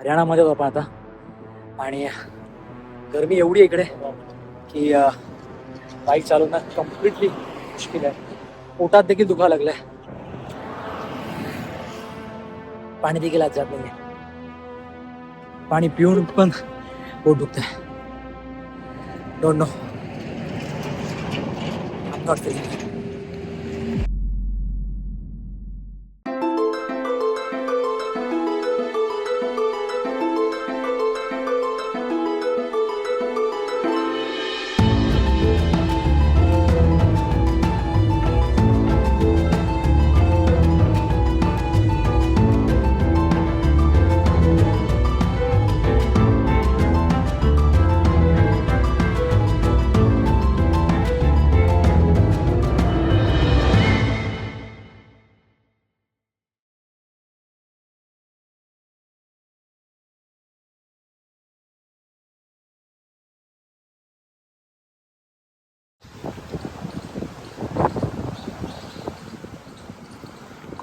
हरियाणामध्ये होतो आपण आता. आणि गरमी एवढी इकडे की बाईक चालवणं कम्प्लिटली मुश्किल आहे. पोटात देखील दुखायला लागलंय. पाणी देखील आज जात नाही पाणी पिऊन पण पोट दुखतंय. Don't know I not feeling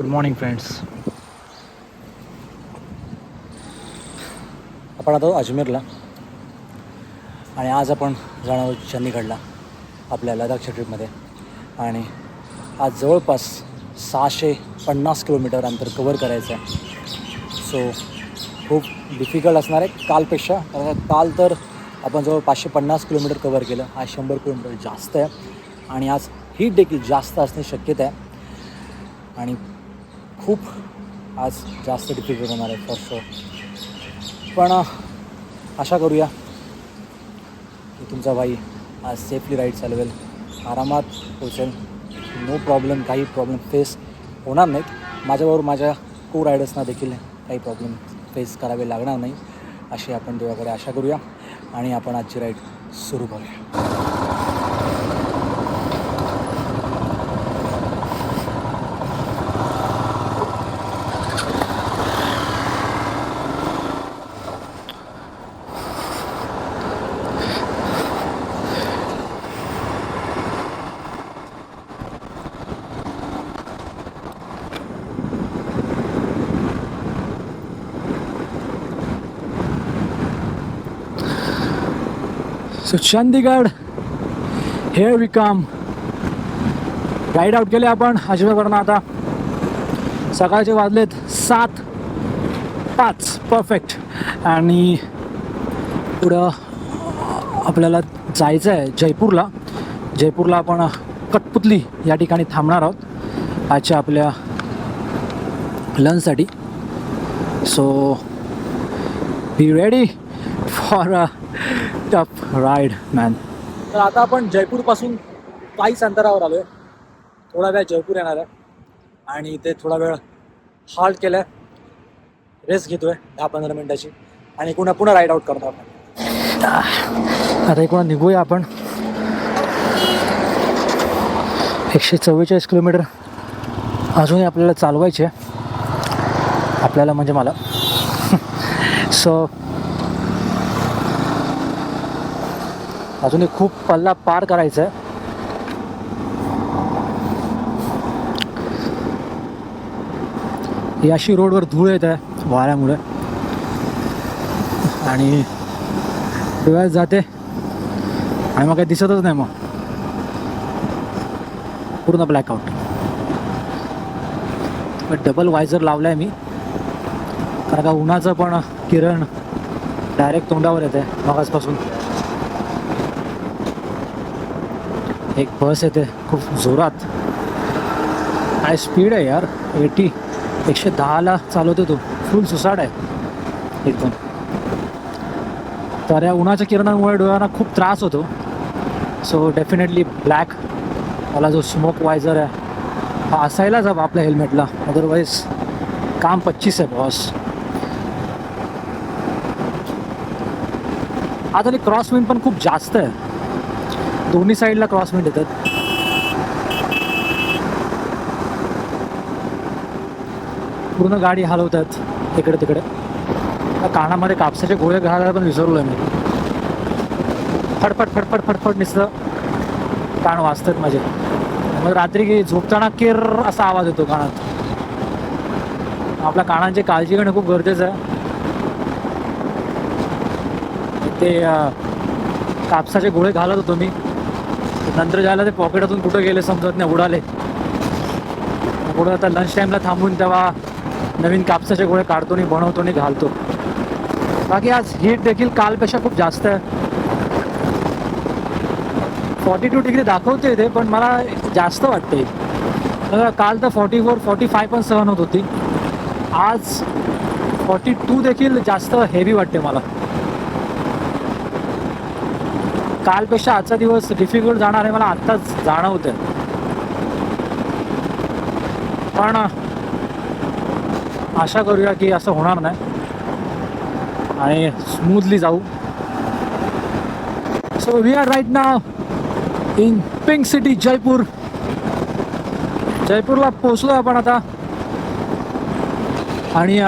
good morning friends आपण आता अजमेरला आणि आज आपण जाणार आहोत चंदीगडला आपल्या लडाखच्या ट्रिपमध्ये आणि आज जवळपास सहाशे पन्नास किलोमीटर अंतर कवर करायचं आहे. सो खूप डिफिकल्ट असणार आहे कालपेक्षा. कारण काल तर आपण जवळ पाचशे पन्नास किलोमीटर कवर केलं. आज शंभर किलोमीटर जास्त आहे. आणि आज हीट देखील जास्त असणे शक्यता आहे. आणि खूप आज जास्त डिफिकल्ट होणार आहे फॉर शुअर पण आशा करूया की तुमचा भाई आज सेफली राईड चालवेल. आरामात पोचेल नो प्रॉब्लेम काही प्रॉब्लेम फेस होणार नाहीत. माझ्याबरोबर माझ्या को रायडर्सना देखील काही प्रॉब्लेम फेस करावे लागणार नाही अशी आपण देवाकडे आशा करूया आणि आपण आजची राईड सुरू करूया. सो चंदीगड हे वी कम राईड आउट केले आपण अजमेरवरनं आता. सकाळचे वाजलेत सात पाच. परफेक्ट आणि पुढं आपल्याला जायचं आहे जयपूरला. जयपूरला आपण कटपुतली या ठिकाणी थांबणार आहोत आजच्या आपल्या लंचसाठी. So be ready for a tough ride man तर आता आपण जयपूरपासून काहीच अंतरावर आलो आहे थोडा वेळ जयपूर येणार आहे. आणि इथे थोडा वेळ हॉल्ट केलं आहे रेस्ट घेतो आहे दहा पंधरा मिनटाची. आणि पुन्हा पुन्हा राईड आउट करतो आपण. आता इकडून निघूया आपण. एकशे चव्वेचाळीस किलोमीटर अजूनही आपल्याला चालवायचे. आपल्याला म्हणजे मला. सो अजूनही खूप पल्ला पार करायचा आहे. याशी अशी रोडवर धूळ येत आहे वाऱ्यामुळे. आणि डोळ्यात जाते. आणि मग काही दिसतच नाही मग. पूर्ण ब्लॅकआउट डबल वायझर लावलाय मी. कारण का उन्हाचं पण किरण डायरेक्ट तोंडावर येते मगासपासून. एक बस येते खूप जोरात. काय स्पीड आहे यार एटी एकशे दहाला चालवतो तो. फुल सुसाट आहे. एकदम. तर या उन्हाच्या किरणांमुळे डोळ्यांना खूप त्रास होतो. सो डेफिनेटली ब्लॅक मला जो स्मोक वायझर आहे हा असायलाच हवा आपल्या हेल्मेटला अदरवाईज काम पच्चीस आहे बॉस आता क्रॉस क्रॉसविंड पण खूप जास्त आहे. दोन्ही साईडला क्रॉसमेंट येतात पूर्ण गाडी हलवतात इकडे तिकडे. त्या कानामध्ये कापसाचे गोळे घालायला पण विसरलो मी. फडफड फडफड फडफड निसतं कान वाजतात माझे. मग रात्री झोपताना केर असा आवाज येतो कानात. आपल्या कानांची काळजी घेणं खूप गरजेचं आहे. ते कापसाचे गोळे घालत होतो मी. नंतर जायला ते पॉकेटातून कुठं गेले समजत नाही उडाले. पुढं आता लंच टाईमला थांबून तेव्हा नवीन कापसाचे गोळे काढतो आणि बनवतो आणि घालतो. बाकी आज हीट देखील कालपेक्षा खूप जास्त आहे. फॉर्टी टू डिग्री दाखवते ते पण मला जास्त वाटते काल तर फॉर्टी फोर फॉर्टी फाय पण सहन होत होती. आज फॉर्टी टू देखील जास्त हेवी वाटते मला. कालपेक्षा आजचा दिवस डिफिकल्ट जाणार आहे मला आत्ताच जाणवतं पण आशा करूया की असं होणार नाही. आणि स्मूथली जाऊ. सो वी आर राईट ना इन पिंक सिटी जयपूर जयपूरला पोचलो आपण आता. आणि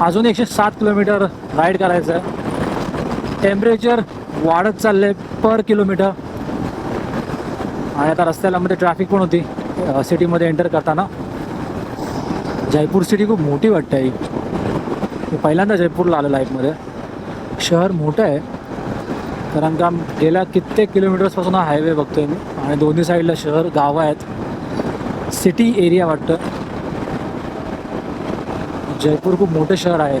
अजून एकशे सात किलोमीटर राईड करायचं आहे टेम्परेचर वाढत चाललंय पर किलोमीटर. आणि आता रस्त्याला मध्ये ट्रॅफिक पण होती सिटीमध्ये एंटर करताना. जयपूर सिटी खूप मोठी वाटते ही मी पहिल्यांदा जयपूरला आलो लाईफमध्ये शहर मोठं आहे. कारण का गेल्या कित्येक किलोमीटर्सपासून हा हायवे बघतोय मी. आणि दोन्ही साईडला शहर गावं आहेत. सिटी एरिया वाटतं. जयपूर खूप मोठं शहर आहे.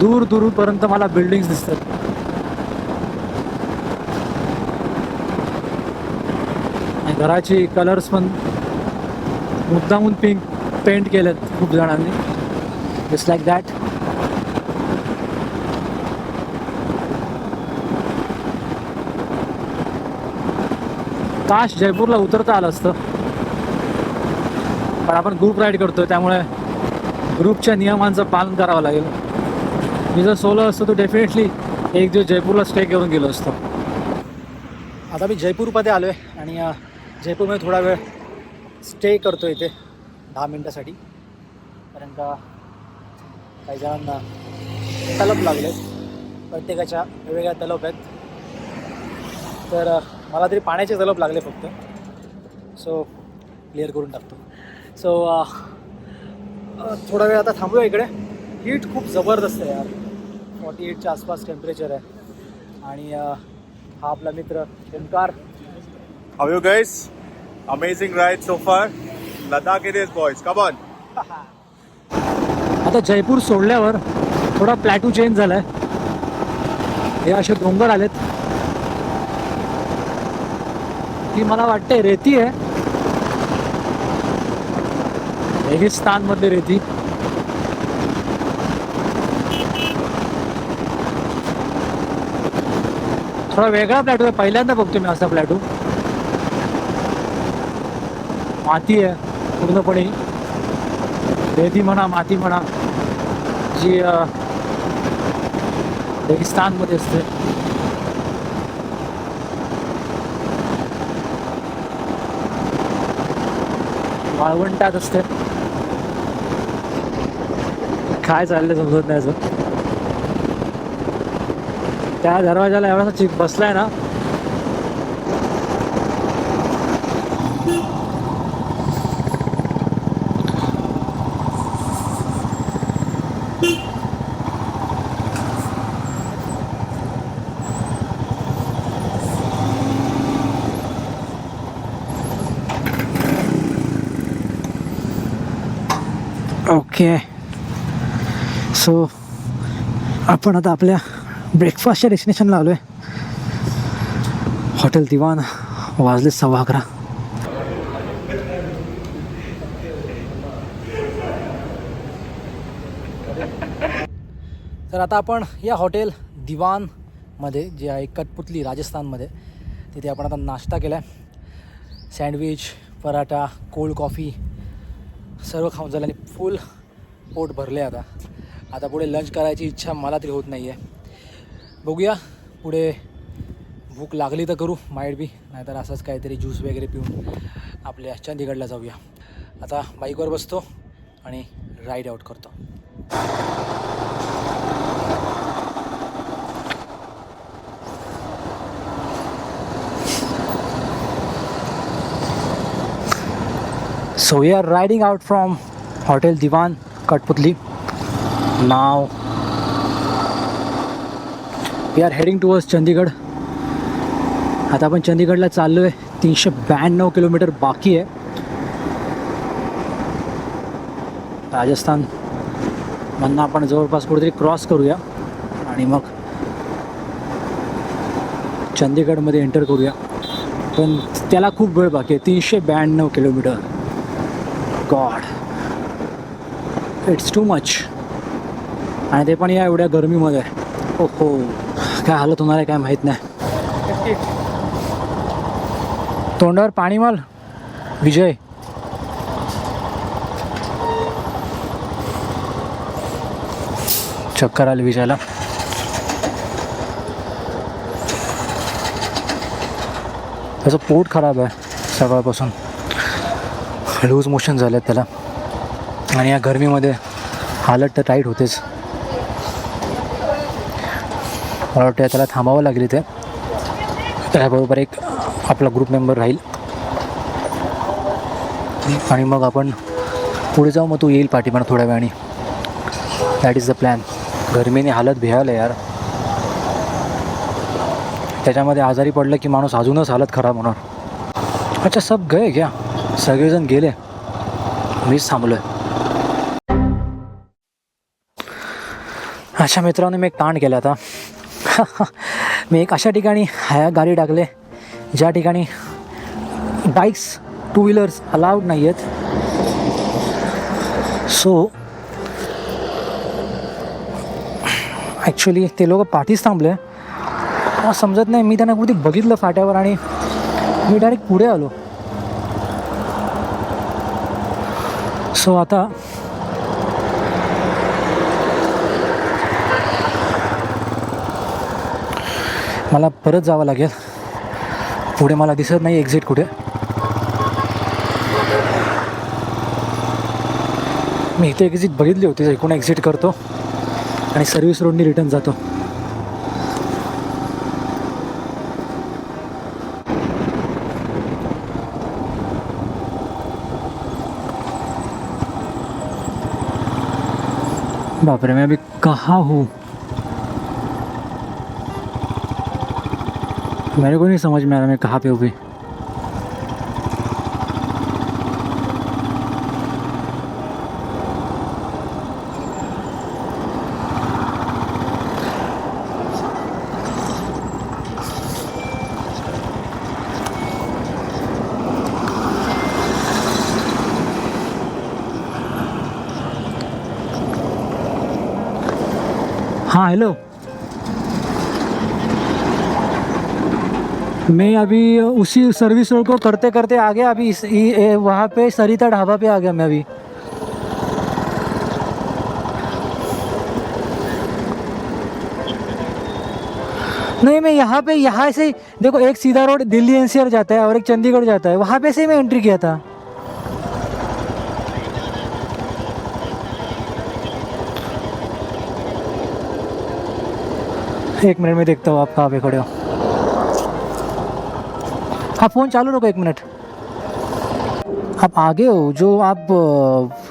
दूर दूरपर्यंत मला बिल्डिंग्स दिसतात. घराची कलर्स पण मुद्दामून पिंक पेंट केलेत खूप जणांनी. जस्ट लाईक दॅट काश जयपूरला उतरता आलं असतं. पण आपण ग्रुप राईड करतोय त्यामुळे ग्रुपच्या नियमांचं पालन करावं लागेल. मी जर सोलो असतो तर डेफिनेटली एक दिवस जयपूरला स्टे करून गेलो असतो. आता मी जयपूरमध्ये आलो आहे आणि जयपूरमध्ये थोडा वेळ स्टे करतो इथे दहा मिनटासाठी. कारण का काही जणांना तलप लागले. प्रत्येकाच्या वेगवेगळ्या तलप आहेत. तर मला तरी पाण्याचे तलप लागले फक्त. सो क्लिअर करून टाकतो. सो थोडा वेळ आता थांबूया इकडे. हीट खूप जबरदस्त आहे यार फॉर्टी एटच्या आसपास टेम्परेचर आहे आणि हा आपला मित्र Omkar guys? Amazing ride so far. Ladakh it is, boys. Come on. आता जयपूर सोडल्यावर थोडा प्लॅटू चेंज झालाय हे असे डोंगर आलेत ती मला वाटते रेती आहे रेगिस्तान मधली रेती थोडा वेगळा प्लॅटू आहे. पहिल्यांदा बघतो मी असा प्लॅटू माती आहे पूर्णपणे. रेती म्हणा माती म्हणा जी रेगिस्तान रेगिस्तानमध्ये असते. वाळवंटात असते. काय चाललंय समजत नाही असं त्या दरवाजाला एवढासा चिक बसलाय ना. ओके सो आपण आता आपल्या ब्रेकफास्टच्या डेस्टिनेशनला आलो आहे हॉटेल दिवान वाजले सव्वा अकरा. तर आता आपण या हॉटेल दिवानमध्ये जे आहे कठपुतली राजस्थानमध्ये तिथे आपण आता नाश्ता केला आहे sandwich paratha cold coffee serve खाऊन झालं आणि फुल पोट भरले आता. आता पुढे लंच करायची इच्छा मला तरी होत नाही आहे बघूया. पुढे भूक लागली तर करू माइट बी नाहीतर असंच काहीतरी ज्यूस वगैरे पिऊन आपल्या चंदीगडला जाऊया. आता बाईकवर बसतो आणि राईड आऊट करतो. So we are riding out from hotel Diwan Kathputli now we are heading towards Chandigarh आता आपण चंदीगडला चाललो आहे तीनशे ब्याण्णव किलोमीटर बाकी आहे. राजस्थान म्हणणं आपण जवळपास कुठेतरी क्रॉस करूया. आणि मग चंदीगडमध्ये एंटर करूया. पण त्याला खूप वेळ बाकी आहे. तीनशे ब्याण्णव kilometre. God it's too much आणि ते पण या एवढ्या गरमीमध्ये. ओ हो काय हालत होणार आहे काय माहीत नाही. तोंडावर पाणी माल. विजय. चक्कर आली विजयला. त्याचं पोट खराब आहे सकाळपासून. लूज मोशन झाले त्याला. आणि या गरमीमध्ये हालत तर टाईट होतेच. मला वाटतं त्याला थांबावं लागेल इथे. त्याबरोबर एक आपला ग्रुप मेंबर राहील. आणि मग आपण पुढे जाऊ मग तू येईल पाठीमाग थोड्या वेळाने. दॅट इज द प्लॅन गरमीने हालत भियालं यार. त्याच्यामध्ये आजारी पडलं की माणूस अजूनच हालत खराब होणार. अच्छा सब गए क्या? सगळेजण गेले. मीच थांबलो आहे अशा मित्रांनो मी एक ताण केला आता. मी एक अशा ठिकाणी ह्या गाडी टाकले ज्या ठिकाणी बाईक्स टू व्हीलर्स अलाउड नाही आहेत सो ॲक्च्युली ते लोक पाठीच थांबले. मला समजत नाही मी त्यांना कुठे बघितलं फाट्यावर आणि मी डायरेक्ट पुढे आलो. सो आता मला परत जावं लागेल. पुढे मला दिसत नाही एक्झिट कुठे. मी इथे एक्झिट बघितली होती एकूण एक्झिट करतो. आणि सर्व्हिस रोडनी रिटर्न जातो. बापरे मैं अभी कहाँ हूँ? मेरे को नहीं समझ में आ रहा मैं कहाँ पे हूँ अभी मैं अभी उसी सर्विस रोड को करते करते आ गया, अभी इस वहाँ पे सरिता ढाबा पे आ गया मैं अभी। नहीं, मैं यहाँ पे यहाँ से देखो, एक सीधा रोड दिल्ली एनसीआर जाता है और एक चंडीगढ़ जाता है। वहाँ पे से ही मैं एंट्री किया था। एक मिनट, में देखता हूँ आप कहाँ पे खड़े हो। हाँ फ़ोन चालू रखो एक मिनट। आप आगे हो, जो आप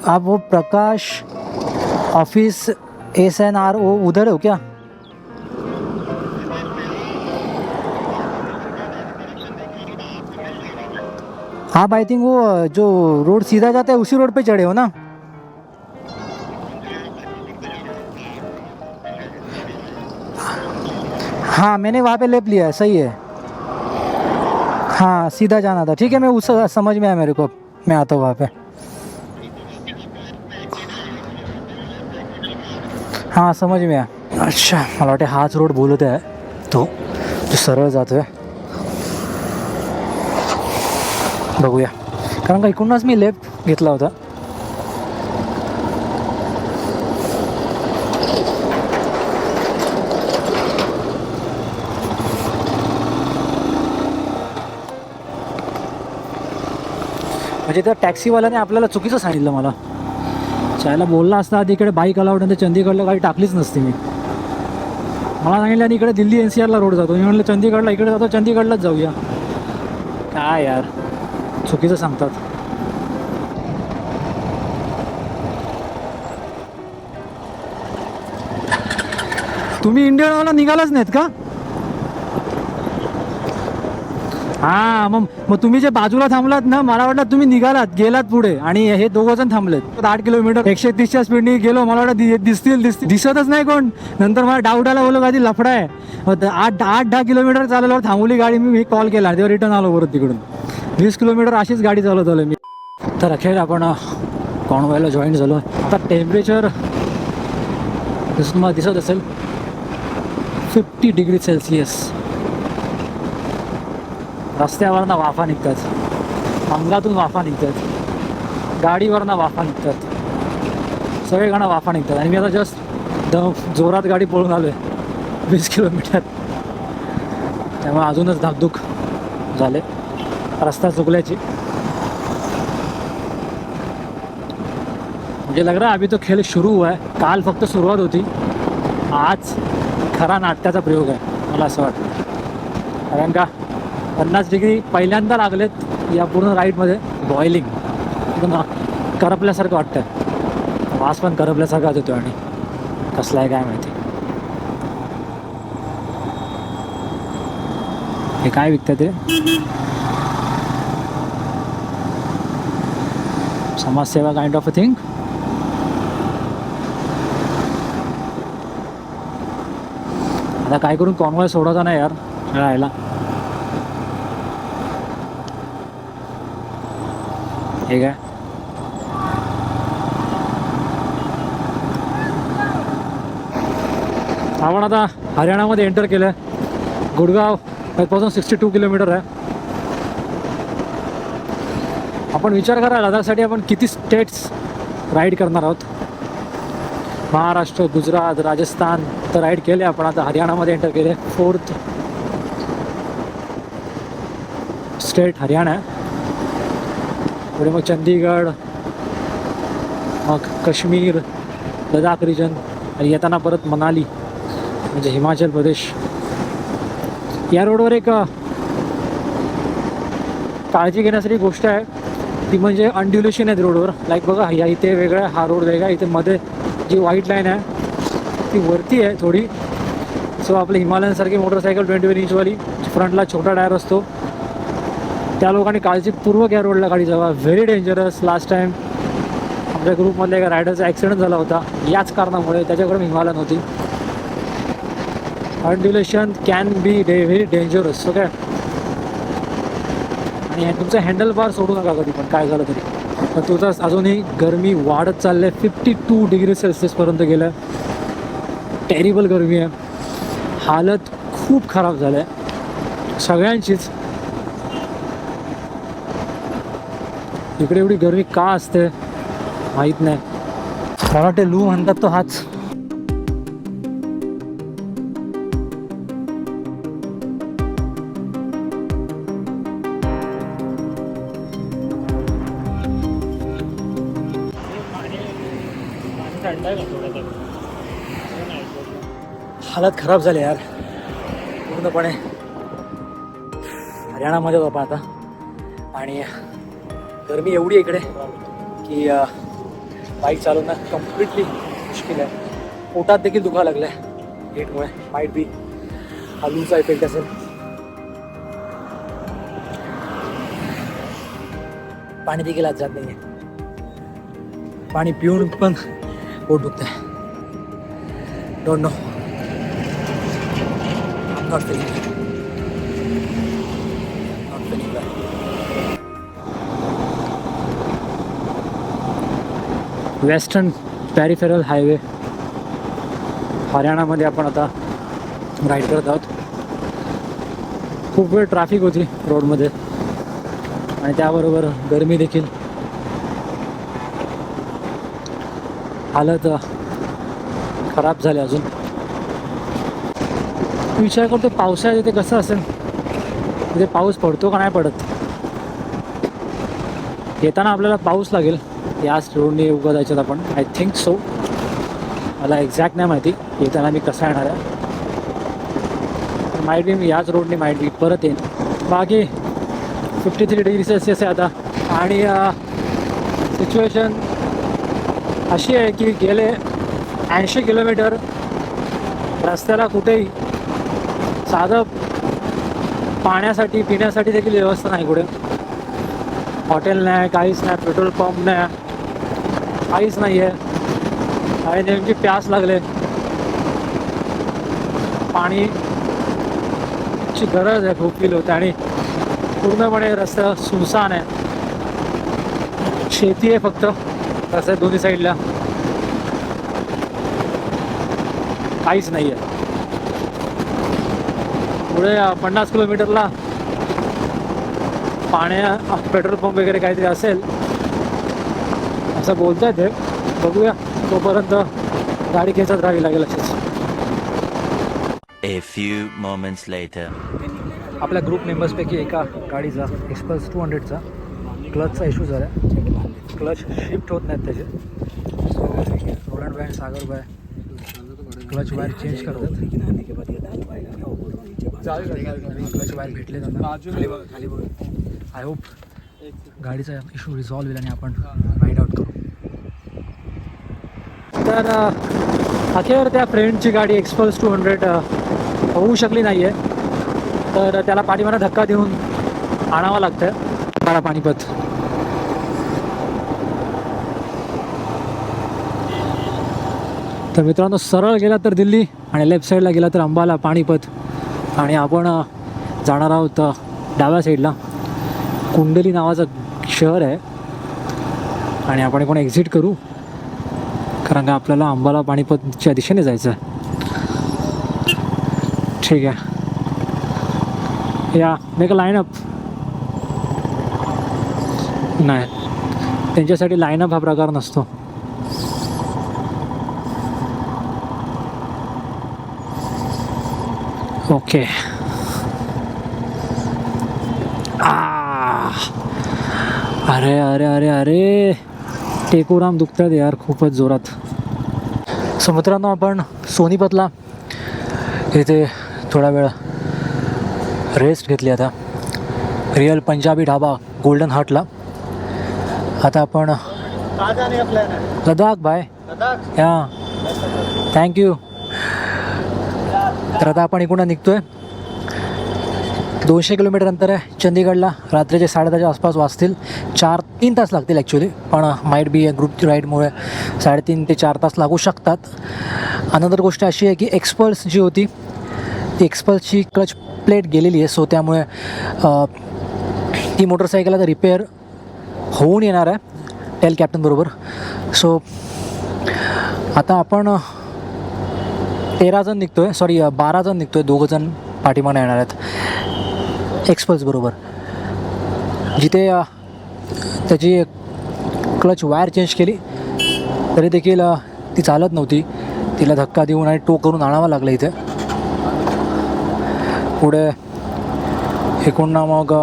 आप वो Prakash office S N R O उधर हो क्या? आप आई थिंक वो, जो रोड सीधा जाता है, उसी रोड पे चढ़े हो ना? हाँ मैंने वहाँ पे लेप लिया है, सही है। हाँ सीधा जाना था। ठीक है मैं उस समझ में आया मेरे को। मैं आता हूँ वहाँ पे। हां समज में आया। अच्छा मला वाटते हाच रोड बोलत आहे तो जो सरळ जातोय. बघूया. कारण का इकडूनच मी लेफ्ट घेतला होता. म्हणजे त्या टॅक्सीवाल्याने आपल्याला चुकीचं सांगितलं मला. चायला बोलला असता आधी इकडे बाईक अलाउड आणि चंदीगडला गाडी टाकलीच नसती मी. मला सांगितलं आणि इकडे दिल्ली एन सी आरला रोड जातो. मी म्हटलं चंदीगडला इकडे जातो चंदीगडलाच जाऊया. काय यार चुकीचं सांगतात. तुम्ही इंडियनवाला निघालाच नाहीत का? हा मग मग तुम्ही जे बाजूला थांबलात ना मला वाटलं तुम्ही निघालात गेलात पुढे. आणि हे दोघं जण थांबलेत. आठ किलोमीटर एकशे तीसच्या स्पीडने गेलो मला वाटलं दिसतील दिसतील. दिसतच नाही कोण. नंतर मला डाऊट आला बोललो कधी लफडा आहे. मग आठ आठ दहा किलोमीटर चालल्यावर थांबवली गाडी मी कॉल केला. तेव्हा रिटर्न आलो परत तिकडून. वीस किलोमीटर अशीच गाडी चालवत आलो मी. तर अखेर आपण कॉन्वॉयला जॉईन झालो. आता टेम्परेचर तुम्हाला दिसत असेल फिफ्टी डिग्री सेल्सिअस रस्त्यावरनं वाफा निघतात. अंगातून वाफा निघतात. गाडीवरनं वाफा निघतात. सगळेजण वाफा निघतात. आणि मी आता जस्ट द जोरात गाडी पळून आलो आहे वीस किलोमीटर. त्यामुळे अजूनच धाकधूक झाले. रस्ता चुकल्याची. म्हणजे मुझे लग रहा है अभी तो खेल शुरू हुआ है काल फक्त सुरुवात होती. आज खरा नाट्याचा प्रयोग आहे. मला असं वाटतं. कारण का? पन्नास डिग्री पहिल्यांदा लागलेत या पूर्ण राईडमध्ये. बॉइलिंग एकदम करपल्यासारखं वाटतं वास पण करपल्यासारखाच होतो आणि कसला आहे काय माहिती. हे काय विकतं ते? समाजसेवा काइंड ऑफ अ थिंग आता काय करून कॉन्वॉय सोडवता नाही यार राहायला हे काय आपण आता. हरियाणामध्ये एंटर केलं गुडगावपासून सिक्स्टी टू किलोमीटर आहे. आपण विचार करा लडाखसाठी आपण किती स्टेट्स राईड करणार आहोत? महाराष्ट्र गुजरात राजस्थान तर राईड केले आपण. आता हरियाणामध्ये एंटर केले. फोर्थ स्टेट हरियाणा आहे. पुढे मग चंदीगड मग काश्मीर लडाख रिजन आणि येताना परत मनाली म्हणजे हिमाचल प्रदेश. या रोडवर एक काळजी घेण्यासारखी गोष्ट आहे. ती म्हणजे अनड्युलेशन आहेत रोडवर लाईक बघा या इथे वेगळा हा रोड वेगळा इथे मध्ये जी व्हाईट लाईन आहे ती वरती आहे थोडी. सो आपले हिमालयनसारखी मोटरसायकल ट्वेंटी वन इंचवाली फ्रंटला छोटा टायर असतो. त्या लोकांनी काळजीपूर्वक या रोडला गाडी जावा. व्हेरी डेंजरस लास्ट टाईम आपल्या ग्रुपमधल्या एका रायडरचा ॲक्सिडेंट झाला होता. याच कारणामुळे त्याच्याकडे हिमालयन नव्हती. Undulation can be the very dangerous so काय आणि तुमचं हँडल बार सोडू नका कधी पण काय झालं तरी. तर तुझा अजूनही गरमी वाढत चाललं आहे फिफ्टी टू डिग्री सेल्सिअसपर्यंत गेलं टेरिबल गरमी आहे. हालत खूप खराब झालं आहे सगळ्यांचीच इकडे एवढी गर्मी का असते? माहीत नाही. मला वाटते लू म्हणतात तो हाच. हालत खराब झाली यार. पूर्णपणे. हरियाणामध्ये बाबा आता. आणि गरमी एवढी आहे इकडे की बाईक चालवणं कम्प्लिटली मुश्किल आहे. पोटात देखील दुखा लागलं आहे हेटमुळे माईट बी हा लूचा इफेक्ट असेल. पाणी देखील आज जात नाही पाणी पिऊन पण पोट दुखत आहे don't know not feeling western peripheral highway हरियाणामध्ये आपण आता राईड करत आहोत. खूप वेळ ट्रॅफिक होती रोडमध्ये आणि त्याबरोबर गरमी देखील. हालत खराब झाले अजून. विचार करतो पावसाळ्यात इथे कसं असेल? तिथे पाऊस पडतो का नाही पडत? येताना आपल्याला पाऊस लागेल. याच रोडने उभं जायच्यात आपण. आय थिंक सो मला एक्झॅक्ट नाही माहिती. येताना मी कसा येणार आहे. माईट बी मी याच रोडने माईट बी परत येईन. बाकी फिफ्टी थ्री डिग्री सेल्सिअस आहे आता. आणि सिच्युएशन अशी आहे की गेले ऐंशी किलोमीटर रस्त्याला कुठेही साधं पाण्यासाठी पिण्यासाठी देखील व्यवस्था नाही कुठे. हॉटेल नाही काहीच नाही पेट्रोल पंप नाही काहीच नाही आहे आणि नेमकी प्यास लागले पाणी ची गरज आहे खूप फील होते आणि पूर्णपणे रस्ता सुनसान आहे शेती आहे फक्त रस्त्या दोन्ही साईडला काहीच नाही आहे पुढे पन्नास किलोमीटरला पाण्या पेट्रोल पंप वगैरे काहीतरी असेल असं बोलताय ते बघूया तोपर्यंत गाडी खेचत राहावी लागेल अशीच. A few moments later. आपल्या ग्रुप मेंबर्सपैकी एका गाडीचा एक्सप्रेस टू हंड्रेडचा क्लचचा इश्यू झाला. क्लच शिफ्ट होत नाहीत त्याचे. Roland by Sagar by clutch wire change करतात क्लच वायर भेटले त्यांना. आय होप गाडीचा इश्यू रिझॉल्व्ह होईल आणि आपण फाइंड आउट करू. तर अखेर त्या फ्रेंडची गाडी एक्सपल्स टू हंड्रेड होऊ शकली नाही आहे तर त्याला पाठीमाना धक्का देऊन आणावं लागतं बाळा पाणीपत तर मित्रांनो सरळ गेला तर दिल्ली आणि लेफ्ट साईडला गेला तर अंबाला पाणीपत आणि आपण जाणार आहोत डाव्या साईडला कुंडली नावाचं शहर आहे. आणि आपण पण एक्झिट करू. कारण का आपल्याला अंबाला पाणीपतच्या दिशेने जायचं आहे ठीक आहे. या मेक अ लाईनअप नाही. त्यांच्यासाठी लाईनअप हा प्रकार नसतो. ओके आ! अरे अरे अरे अरे. टेकोराम दुखतात यार खूपच जोरात. सो मित्रांनो आपण सोनीपतला इथे थोडा वेळ रेस्ट घेतली आता. रिअल पंजाबी ढाबा गोल्डन हार्टला आता आपण लडाख बाय या थँक्यू तर आता आपण इकडून निघतोय. दोनशे किलोमीटर अंतर आहे. चंदीगडला रात्रीचे साडेदहाच्या आसपास वाजतील चार तीन तास लागतील ॲक्च्युली पण माईट बी ग्रुप राईडमुळे साडेतीन ते चार तास लागू शकतात. अनंतर गोष्ट अशी आहे की एक्सपल्स जी होती ती एक्सपल्सची क्लच प्लेट गेलेली आहे. सो त्यामुळे ती मोटरसायकल आता रिपेअर होऊन येणार आहे. टेल कॅप्टनबरोबर सो आता आपण तेरा जण निघतो आहे सॉरी बारा जण निघतो आहे दोघं जण पाठीमागं येणार आहेत. एक्सपल्सबरोबर जिथे त्याची क्लच वायर चेंज केली तरी देखील ती चालत नव्हती. तिला धक्का देऊन आणि टो करून आणावा लागला इथे. पुढे एकूण मग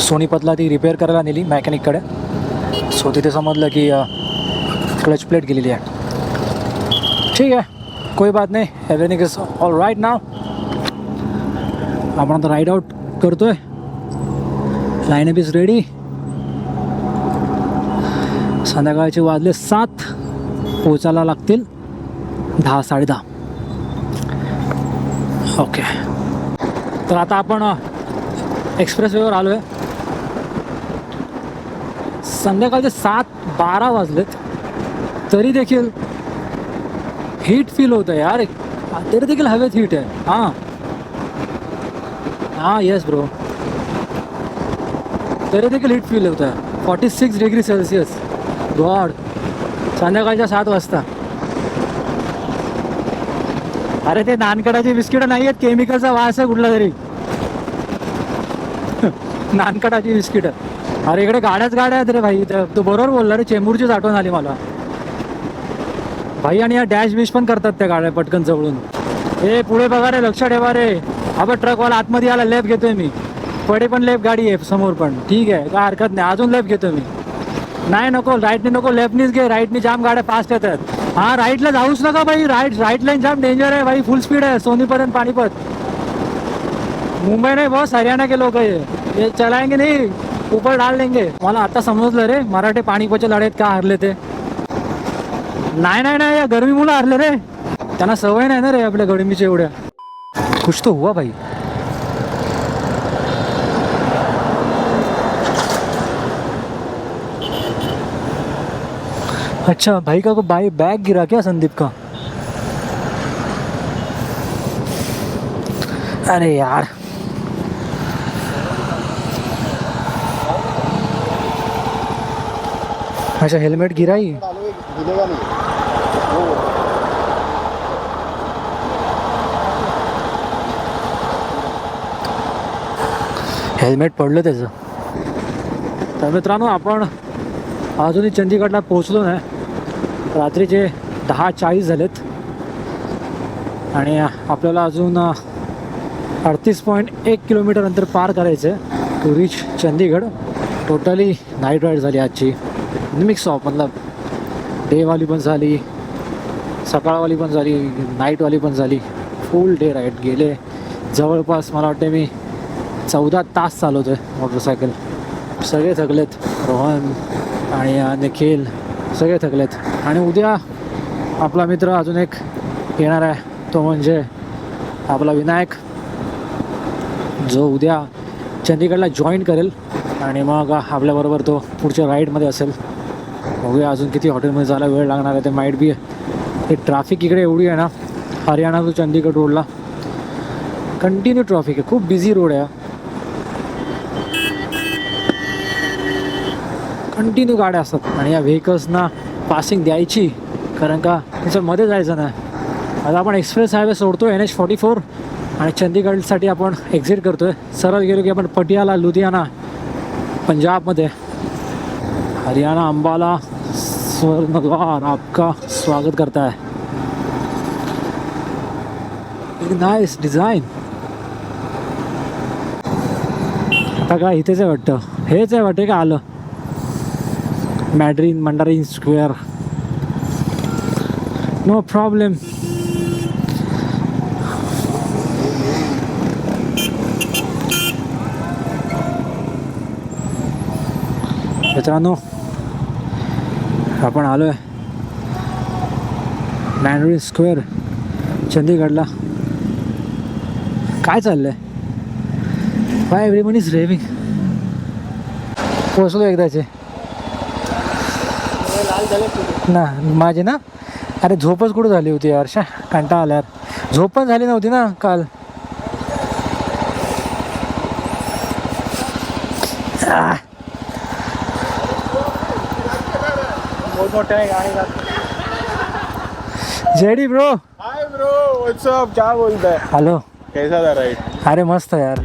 सोनीपतला ती रिपेअर करायला नेली मॅकॅनिककडे सो तिथे समजलं की क्लच प्लेट गेलेली आहे. ठीक आहे. कोई बात नाही. एव्हरीथिंग इज ऑल राईट नाव आपण आता राईड आउट करतोय. लाईनअप इज रेडी संध्याकाळचे वाजले सात. पोचायला लागतील दहा साडे दहा. ओके तर आता आपण एक्सप्रेसवेवर आलो आहे संध्याकाळचे सात बारा वाजलेत. तरी देखील हीट फील होतं यार. तरी देखील हवेत हीट आहे. हां. हां येस ब्रो तरी देखील हीट फील होतं. Forty six degree Celsius God संध्याकाळच्या सात वाजता. अरे ते नानकडाची बिस्किटं नाही आहेत केमिकलचा वास आहे कुठला तरी. नानकटाची बिस्किटं. अरे इकडे गाड्याच गाड्या आहेत रे भाई. इथं. तू बरोबर बोलला रे. चेंबूरचीच आठवण आली मला. भाई आणि या डॅश बिश पण करतात त्या गाड्या पटकन जवळून. ए पुढे बघा रे. लक्ष ठेवा रे. अबे ट्रकवाला आतमध्ये आला लेफ्ट घेतोय मी. पुढे पण लेफ्ट गाडी आहे समोर पण. ठीक आहे काय हरकत नाही. अजून लेफ्ट घेतोय मी. नाही नको राईटने नको लेफ्टनीच घे. राईटनी जाम गाड्या फास्ट येतात. हा राईटला जाऊच नका भाई right right line jam danger आहे भाई फुल स्पीड आहे. सोनीपर्यंत पाणीपत मुंबई नाही बहुत हरियाणा के लोक आहे. ये चलाएंगे नाही. ऊपर डाल देंगे. मला आता समजलं रे मराठे पाणीपतच्या लढाईत का हरले ते? नाही नाही नाही. या गरमीमुळे हरले रे. त्यांना सवय नाही ना रे आपल्या गरमीच्या एवढ्या. खुश तो हुआ भाई। अच्छा भाई का को भाई बैग गिरा क्या संदीप का? अरे यार। अच्छा हेलमेट गिरा ही हेल्मेट पडलं त्याचं. तर मित्रांनो आपण अजूनही चंदीगडला पोहोचलो नाही. रात्रीचे दहा चाळीस झालेत. आणि आपल्याला अजून अडतीस पॉईंट एक किलोमीटर अंतर पार करायचं आहे to reach Chandigarh. Totally night ride झाली आजची. मिक्स ऑफ मतलब डेवाली पण झाली सकाळवाली पण झाली नाईटवाली पण झाली. फुल डे राईड गेले. जवळपास मला वाटते मी चौदा तास चालवतो आहे मोटरसायकल सगळे थकलेत. रोहन आणि निखिल सगळे थकलेत. आणि उद्या आपला मित्र अजून एक येणार आहे. तो म्हणजे आपला विनायक जो उद्या चंदीगडला जॉईन करेल. आणि मग आपल्याबरोबर तो पुढच्या राईडमध्ये असेल. बघूया अजून किती हॉटेलमध्ये जायला वेळ लागणार आहे. ते माईट बी हे ट्रॅफिक इकडे एवढी आहे ना. हरियाणा टू चंदीगड रोडला कंटिन्यू ट्रॅफिक आहे. खूप बिझी रोड आहे. कंटिन्यू गाड्या असतात. आणि या व्हेकल्सना पासिंग द्यायची. कारण का तुमचं मध्ये जायचं नाही. आता आपण एक्सप्रेस हायवे सोडतो एन एच फॉर्टी फोर आणि चंदीगडसाठी आपण एक्झिट करतो आहे सरळ गेलो की आपण पटियाला लुधियाना पंजाबमध्ये. हरियाणा अंबाला स्वर्णद्वार आपका स्वागत करता है नाईस डिझाईन आता काय इथेच आहे वाटतं. हेच आहे वाटते का आलं? Mandarin Mandarin square no problem मित्रांनो आपण आलो आहे मॅनरी स्क्वेअर चंदीगडला. काय चाललंय? बाय एव्हरीवन इज रेविंग पोचलो एकदाचे. ना माझे ना? अरे झोपच कुठं झाली होती यार? शा कंटा आला यार. झोप पण झाली नव्हती ना काल. JD bro. Hi bro what's up क्या बोलता है? हॅलो कैसा था राइड अरे मस्त यार.